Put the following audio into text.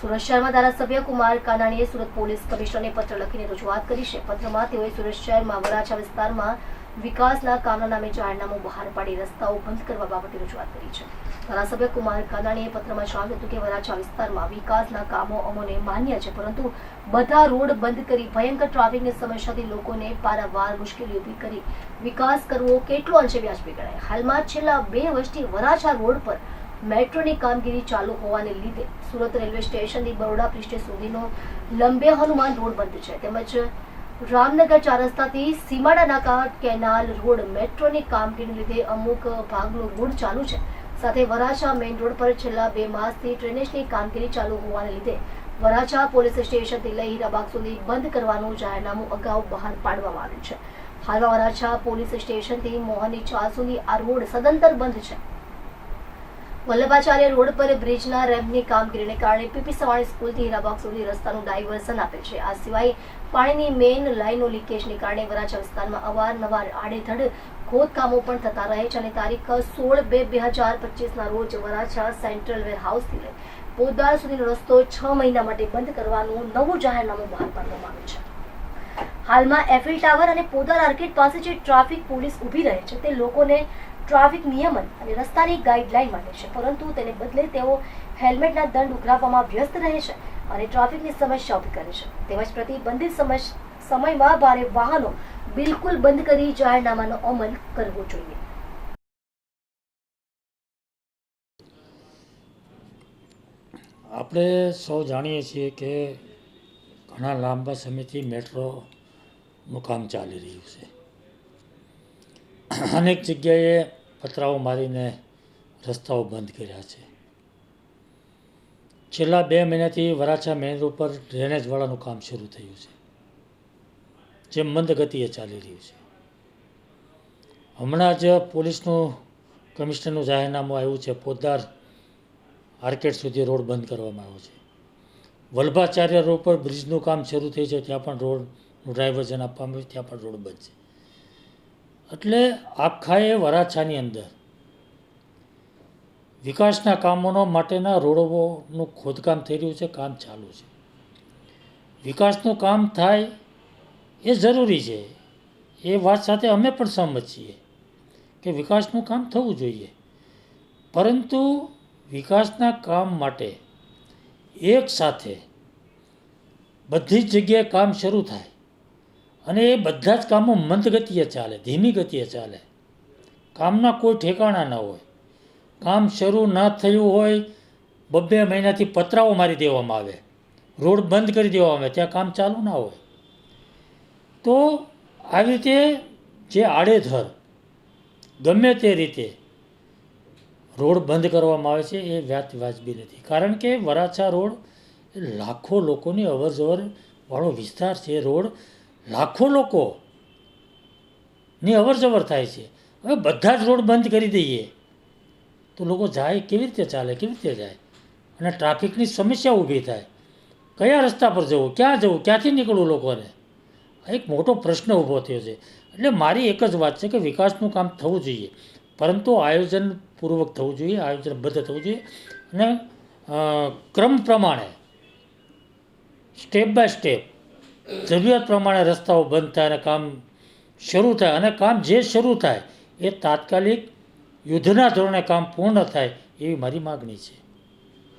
સુરત શહેરમાં ધારાસભ્ય કુમાર કાનાણીએ સુરત પોલીસ કમિશનરને પત્ર લખીને રજૂઆત કરી છે. પત્રમાં તેઓએ સુરત શહેરમાં વરાછા વિસ્તારમાં વિકાસના કામના નામે જાહેરનામું બહાર પાડી રસ્તાઓ બંધ કરવા બાબતે રજૂઆત કરી છે. ધારાસભ્ય કુમાર કાનાણીએ પત્રમાં જણાવ્યું હતું કે વરાછા વિસ્તારમાં વિકાસના કામો અમોને માન્ય છે, પરંતુ બધા રોડ બંધ કરી ભયંકર ટ્રાફિકની સમસ્યાથી લોકોને પારાવાર મુશ્કેલી ઊભી કરી વિકાસ કરવો કેટલો અંશે વ્યાજબી ગણાય? હાલમાં છેલ્લા બે વર્ષથી વરાછા રોડ પર મેટ્રોની કામગીરી ચાલુ હોવાને લીધે સુરત રેલવે સ્ટેશનથી બરોડા પ્રિસ્ટે સુધીનો લંબે હનુમાન રોડ બંધ છે. તેમજ રામનગર ચાર રસ્તાથી સીમાડા નાકા કેનાલ રોડ મેટ્રોની કામગીરીને લીધે અમુક ભાગનું રોડ ચાલુ છે. સાથે વરાછા મેઇન રોડ પર છેલ્લા બે માસથી ડ્રેનેજની કામગીરી ચાલુ હોવાને લીધે વરાછા પોલીસ સ્ટેશનથી લઈ હીરાબાગ સુધી બંધ કરવાનું જાહેરનામું અગાઉ બહાર પાડવામાં આવ્યું છે. હાલમાં વરાછા પોલીસ સ્ટેશનથી મોહનની ચાર સુધી આ રોડ સદંતર બંધ છે. વલ્લભાચાર્ય રોડ પર બ્રિજના રેમ્પની કામગીરીને કારણે પીપી સવાણી સ્કૂલથી હીરાબાગ સુધી રસ્તાનું ડાયવર્ઝન આપે છે. આ સિવાય પાણીની મેઇન લાઇનો લીકેજને કારણે વરાછા વિસ્તારમાં અવારનવાર આડેધડ ખોદકામો પણ થતા રહે છે અને તારીખ સોળ બે બે હજાર પચીસના રોજ વરાછા સેન્ટ્રલ વેર હાઉસથી લઈ પોદાર સુધીનો રસ્તો છ મહિના માટે બંધ કરવાનું નવું જાહેરનામું બહાર પાડવામાં આવ્યું છે. હાલમાં એફિલ ટાવર અને પોદાર આર્કેડ પાસે જે ટ્રાફિક પોલીસ ઊભી રહે છે, તે લોકોને ટ્રાફિક નિયમન અને રસ્તાની ગાઈડલાઈન માટે છે. પરંતુ તેને બદલે તેઓ હેલ્મેટના દંડ ઉઘરાવવામાં વ્યસ્ત રહે છે અને ટ્રાફિકની સમસ્યા ઊભી કરે છે. તેમજ પ્રતિબંધિત સમયમાં ભારે વાહનો બિલકુલ બંધ કરી જાહેરનામાનો અમલ કરવો જોઈએ. આપણે સૌ જાણીએ છીએ કે ઘણા લાંબા સમયથી મેટ્રોનું કામ ચાલી રહ્યું છે. અનેક જગ્યાએ પતરાઓ મારીને રસ્તાઓ બંધ કર્યા છે. છેલ્લા બે મહિનાથી વરાછા મેન રોડ પર ડ્રેનેજવાળાનું કામ શરૂ થયું છે, જે મંદ ગતિએ ચાલી રહ્યું છે. હમણાં જ પોલીસનું કમિશનરનું જાહેરનામું આવ્યું છે પોદાર આર્કેડ સુધી રોડ બંધ કરવામાં આવ્યો છે. વલ્ભાચાર્ય રોડ પર બ્રિજનું કામ શરૂ થઈ છે, ત્યાં પણ રોડનું ડ્રાઇવર્ઝન આપવામાં આવ્યું, ત્યાં પણ રોડ બંધ છે. એટલે આખાએ વરાછાની અંદર. વિકાસના કામોનો માટેના રોડોનું ખોદકામ થઈ રહ્યું છે, કામ ચાલુ છે. વિકાસનું કામ થાય એ જરૂરી છે. એ વાત સાથે અમે પણ સહમત છીએ કે વિકાસનું કામ થવું જોઈએ. પરંતુ વિકાસના કામ માટે એક સાથે બધી જ જગ્યાએ કામ શરૂ થાય. અને એ બધા જ કામો મંદ ગતિએ ચાલે ધીમી ગતિએ ચાલે. કામના કોઈ ઠેકાણા ન હોય. કામ શરૂ ન થયું હોય, બબ્બે મહિનાથી પતરાઓ મારી દેવામાં આવે. રોડ બંધ કરી દેવામાં આવે, ત્યાં કામ ચાલુ ના હોય. તો આવી રીતે જે આડેધર ગમે તે રીતે રોડ બંધ કરવામાં આવે છે, એ વ્યાજ વાજબી નથી. કારણ કે વરાછા રોડ લાખો લોકોની અવરજવર વાળો વિસ્તાર છે. રોડ લાખો લોકોની અવર જવર થાય છે. હવે બધા જ રોડ બંધ કરી દઈએ. તો લોકો જાય, કેવી રીતે ચાલે, કેવી રીતે જાય? અને ટ્રાફિકની સમસ્યા ઊભી થાય. કયા રસ્તા પર જવું, ક્યાં જવું, ક્યાંથી નીકળવું લોકોને? આ એક મોટો પ્રશ્ન ઊભો થયો છે. એટલે મારી એક જ વાત છે કે વિકાસનું કામ થવું જોઈએ. પરંતુ આયોજનપૂર્વક થવું જોઈએ, આયોજનબદ્ધ થવું જોઈએ. અને ક્રમ પ્રમાણે, સ્ટેપ બાય સ્ટેપ જરૂરિયાત પ્રમાણે રસ્તાઓ બંધ થાય અને કામ શરૂ થાય અને કામ જે શરૂ થાય એ તાત્કાલિક યુદ્ધના ધોરણે કામ પૂર્ણ થાય એવી મારી માગણી છે.